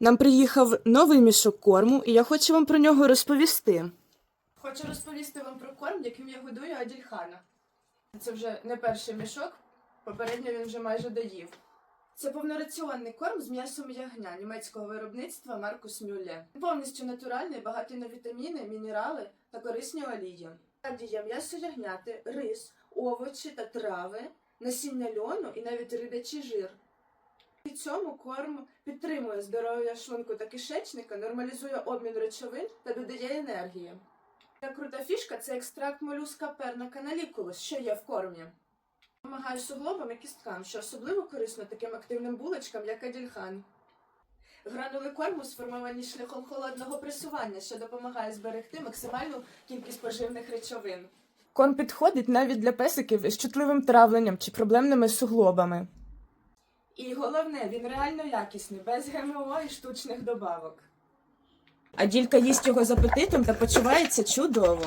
Нам приїхав новий мішок корму, і я хочу вам про нього розповісти. Хочу розповісти вам про корм, яким я годую Адільхана. Це вже не перший мішок, попередньо він вже майже доїв. Це повнораціонний корм з м'ясом ягня німецького виробництва Маркус Мюлле. Повністю натуральний, багатий на вітаміни, мінерали та корисні олії. Є м'ясо ягняти, рис, овочі та трави, насіння льону і навіть рибячий жир. При цьому корм підтримує здоров'я шлунку та кишечника, нормалізує обмін речовин та додає енергії. Та крута фішка це екстракт молюска перна каналікулус, що є в кормі. Помагає суглобам і кісткам, що особливо корисно таким активним булочкам, як адільхан. Гранули корму сформовані шляхом холодного пресування, що допомагає зберегти максимальну кількість поживних речовин. Корм підходить навіть для песиків із чутливим травленням чи проблемними суглобами. І головне, він реально якісний, без ГМО і штучних добавок. А ділька їсть його з апетитом та почувається чудово.